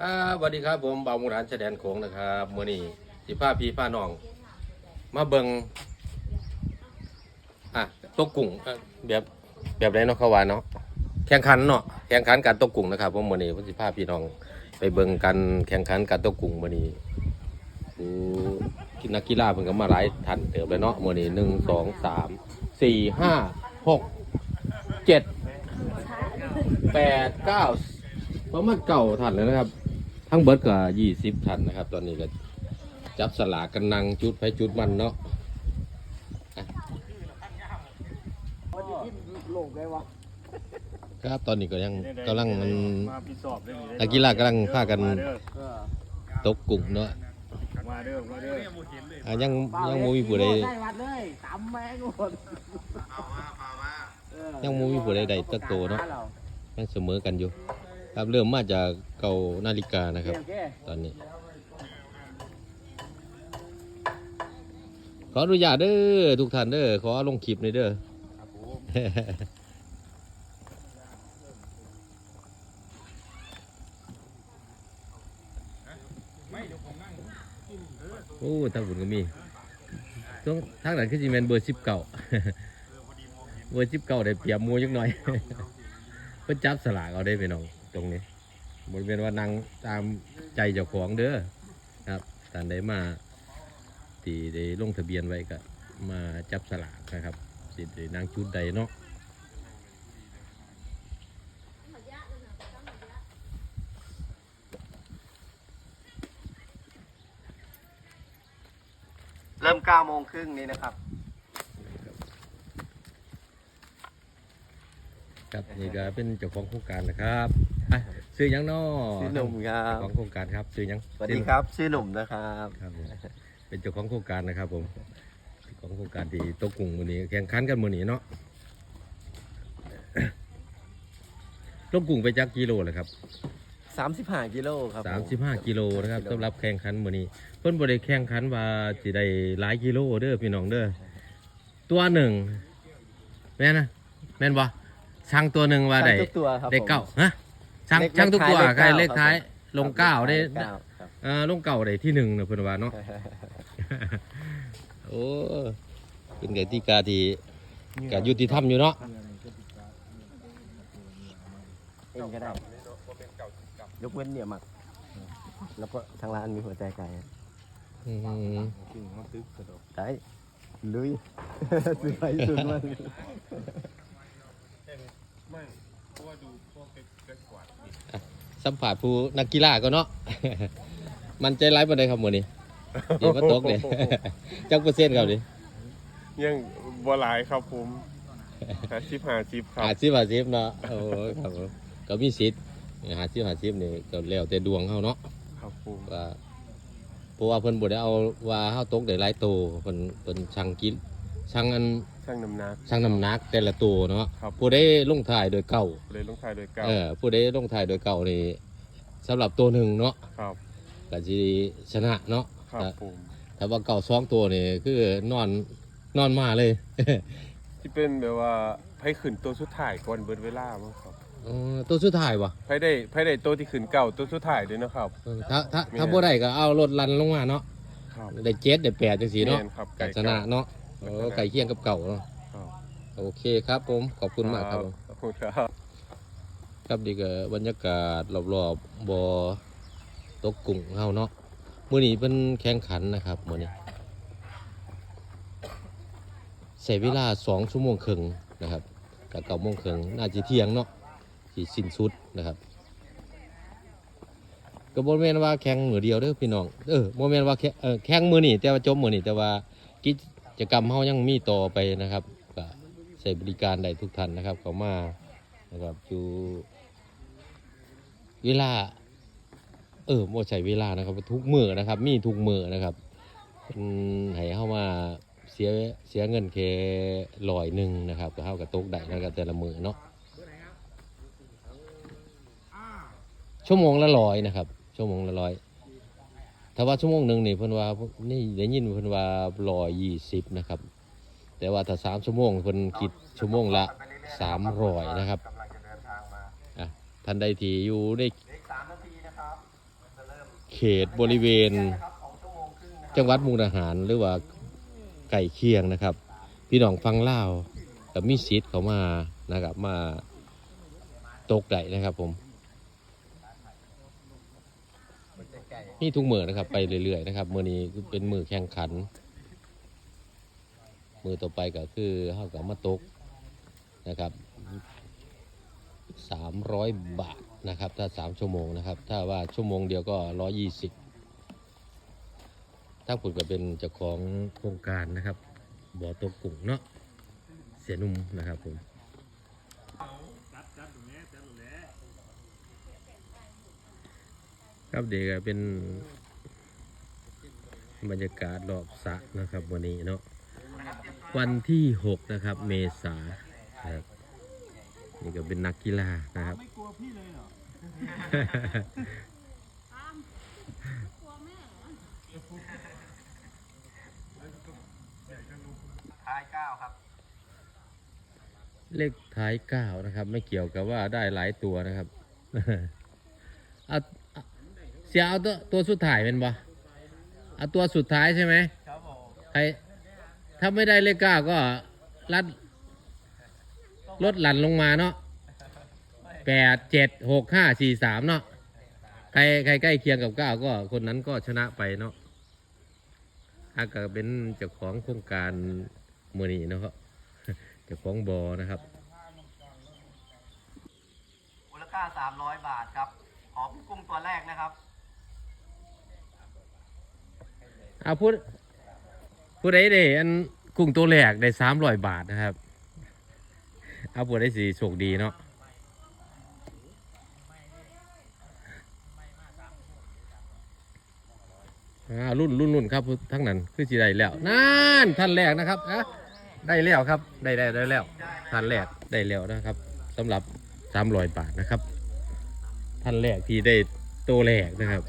สวัสดีครับผมบ่าวมุรานแสดงโขงนะครับมือนี้สิพาพี่พาน้อง มาเบิงอะตกกุ้งอะแบบแบบไหนเนาะเขาว่าเนาะแข่งขันเนาะแข่งขันการตกกุ้งนะครับผมมือนี้ผมสิพาพี่น้อง ไปเบิงกันแข่งขันการตกกุ้งมือนี้ดูกินนักกีฬาเพิ่นก็มาหลายท่านเติบเลยเนาะมือนี้หนึ่งสองสามสี่ห้าหกเจ็ดแปดเก้าประมาณเก้าท่านเลยนะครับ ทั้งเบิร์ดก็ยี่สิบท่านนะครับ ตอนนี้ก็จับสลากกันนั่งจุดไปจุดมันเนาะมันจะกินโลกได้วะครับตอนนี้ก็ยังกำลังมันมาพิสอบได้นี่นักกีฬากำลังพากันมาเด้อเออตกกุ้งเนาะมาเด้อมาเด้ออะยังยังมูมีผู้ใดได้วัดเลยตำแม่งหมดเออยังมูมีผู้ใดใดตักโตเนาะหรอยังเสมอกันอยู่ ครับเริ่มมาจากเก่านาฬิกานะครับโอเคตอนนี้ ขออนุญาตเด้อทุกท่านเด้อขอลงคลิปหน่อยเด้อครับผมโอ้ทางบุญก็มีตรงทางนั้นคือจีแมนเบอร์สิบเก่าเบอร์สิบเก่าได้เปรียบหมูยักหน่อยเพิ่นจับสลากเอาได้ไปน้อง ตรงนี้บริเวณว่านั่งตามใจเจ้าของเด้อครับตานได้มาที่ได้ลงทะเบียนไว้ก็มาจับสลากนะครับสิได้นั่งจุดใดเนาะเริ่มเก้าโมงครึ่งนี้นะครับ ครับนี่ก็เป็นเจ้าของโครงการนะครับอะ ซื้อหยังน้อชื่อหนุ่มครัเจ้าบของโครงการครับซื้อหยังสวัสดีครับ ชื่อหนุ่มนะครับครับผมเป็นเจ้าของโครงการนะครับ ผมเจ้าของโครงการที่ตกกุ้งมือนี้แข่งขันกันมือนี้เนาะตกกุ้งไปจักกิโลเลยครับ35กิโลครับสามสิบห้ากิโลนะครับสำหรับแข่งขันมือนี้ เพิ่นบ่ได้แข่งขันว่าสิได้หลายกิโลเด้อพี่น้องเด้อตัวหนึ่งแม่นนะแม่นบ่ช่างตัวหนึ่งว่าได้ทุกตัวครับได้เก้าผมฮะ ช่างเลขช่างทุกตัวเลขใครเก้าเลขท้ายครับลงเก้าได้เก้าครับ เอ่อลงเก้าได้ที่หนึ่งนะเพิ่นว่าเนาะ โอ้เป็นกติกาที่กยุติธรรมอยู่เนาะเองก็ได้ยกเว้นเนี่ยหมัก แล้วก็ทางร้านมีหัวใจไก่อืมกิ่งมาตึกกระโดดได้ลุยซื้อไปซื้อมาไม่ เพราะว่าดูพวกเก๊กกวาดสัมผัสผู้นักกีฬาก็เนาะ มันใจร้ายปานใดครับมื้อนี้ดีมาตกเนี่ยจักเปอร์เซ็นต์ครับดิยังบัวลายครับผมหาชิปหาชิปครับหาสิบหาสิบเนาะโอ้ยครับผมก็มีสิทธิ์หาสิบหาสิบนี่ก็แล้วแต่ดวงเฮาเนาะครับผมว่าเพราะว่าเพิ่นบ่ได้เอาว่าเฮาตกได้หลายโตเพิ่นเพิ่นช่างกิน ช่างอันช่างน้ำหนัก ช่างน้ำหนักแต่ละตัวเนาะครับ ผู้ใดลงถ่ายโดยเก่าเลยลงท้ายโดยเก้าเออผู้ใดลงถ่ายโดยเก่านี่สำหรับตัวหนึ่งเนาะครับ ก็สิชนะเนาะครับแต่ผมแต่ว่าเก่าสองตัวนี่คือนอนนอนมาเลย ที่เป็นแบบว่าไพ่ขึ้นตัวสุดท้ายก่อนเบิดเวลามั้งครับเออตัวสุดท้ายว่ะไพ่ได้ไพ่ได้ตัวที่ขึ้นเก่าตัวสุดท้ายด้วยนะครับ เออถ้าถ้าถ้าบ่ได้ก็เอารถลันลงมาเนาะครับได้เจ็ดได้แปดจังซี่เนาะแม่ครับก็ชนะเนาะเออไก่เคียงกับเก่าเนาะครับโอเคครับผมขอบคุณมากครับผมขอบคุณครับครับดีก็บรรยากาศรอบๆบ่อตกกุ้งเฮาเนาะมื้อนี้เป็นแข่งขันนะครับมื้อนี้ใช้เวลา2ชั่วโมงครึ่งนะครับกับเก้าโมงครึ่งน่าจะเที่ยงเนาะสิสิ้นสุดนะครับก็บ่แม่นว่าแข่งมื้อเดียวเด้อพี่น้องเออบ่แม่นว่าแข่งเออแข่งมื้อนี้แต่ว่าจบมื้อนี้แต่ว่ากิจ กรรมเฮายังมีต่อไปนะครับก็ใช้บริการได้ทุกท่านนะครับ เขามานะครับอยู่เวลา เออโมใช้เวลานะครับ ทุกมือนะครับ มีทุกมือนะครับให้เข้ามาเสียเสียเงินแค่ลอยหนึ่งนะครับก็เท่ากับตกได้นะครับแต่ละมือเนาะชั่วโมงละร้อยนะครับ ชั่วโมงละร้อย ถ้าว่าชั่วโมงหนึ่งนี่เพิ่นว่านี่ได้ยินเพิ่นว่าร้อยยี่สิบนะครับ แต่ว่าถ้าสามชั่วโมงเพิ่นคิดชั่วโมงละสามร้อยนะครับอะท่านใดที่อยู่ในสามนาทีนะครับเขตบริเวณ จังหวัดมุกดาหารหรือว่าไก่เคียงนะครับ พี่น้องฟังเล่ากับมีสิทธิ์เขามานะครับมาตกไก่นะครับผม นี่ทุกมือนะครับ ไปเรื่อยๆนะครับมือนี้เป็นมือแข่งขัน มือต่อไปก็คือเขากับมาตกนะครับสามร้อยบาทนะครับ ถ้าสามชั่วโมงนะครับ ถ้าว่าชั่วโมงเดียวก็ร้อยี่สิบถ้าผมก็เป็นเจ้าของโครงการนะครับบ่อตกกุ้งเนาะเสียหนุ่มนะครับผม ครับเด็กก็เป็นบรรยากาศรอบสระนะครับวันนี้เนาะวันที่6นะครับเมษาครับนี่ก็เป็นนักกีฬานะครับไม่กลัวพี่เลยเหรอท้ายเก้าครับ เลขท้ายเก้านะครับ ไม่เกี่ยวกับว่าได้หลายตัวนะครับเอาเอาเสียเอาตัวตัวสุดท้ายเป็นบ่เอาตัวสุดท้ายใช่ไหมครับผมใครถ้าไม่ได้เลขเก้าก็ลัดลดหลั่นลงมาเนาะแปดเจ็ดหกห้าสี่สามเนาะใครใครใกล้เคียงกับเก้าก็คนนั้นก็ชนะไปเนาะถ้าก็เป็นเจ้าของโครงการมือนี้เนาะครับเจ้าของบอนะครับมูลค่าสามร้อยบาทครับ ขอกุ้งตัวแรกนะครับ เอาพูดพูดได้เด้อันกุ้งตัวแรกได้สามร้อยบาทนะครับ เอาพูดได้สีโชคดีเนาะอ่ารุ่นรุ่นรุ่นครับทั้งนั้นคือสีได้แล้วนั่นท่านแรกนะครับอะได้แล้วครับได้ได้ได้แล้วท่านแรกได้แล้วนะครับสำหรับสามร้อยบาทนะครับ ท่านแรกที่ได้ตัวแรกนะครับ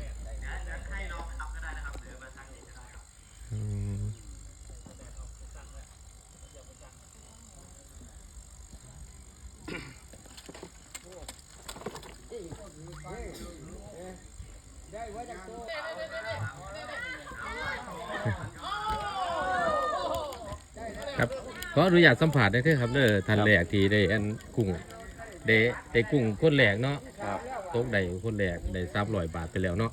ครับขออนุญาตสัมผัสได้เถอะครับเด้อทันแรกที่ได้อันกุ้งได้ได้กุ้งคนแรกเนาะครับตกได้คนแรกได้สามร้อยบาทไปแล้วเนาะ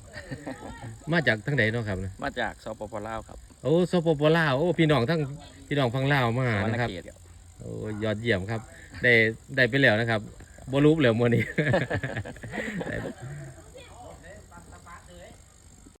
มาจากทั้งใดเนาะครับนะมาจากสปปลาวครับโอ้สปปลาวโอ้พี่น้องทั้งพี่น้องฟังลาวมาสวรรณนะครับเขตครับโอ้ยอดเยี่ยมครับ ได้ได้ไปแล้วนะครับบรูปแล้วมื่อนี้ได้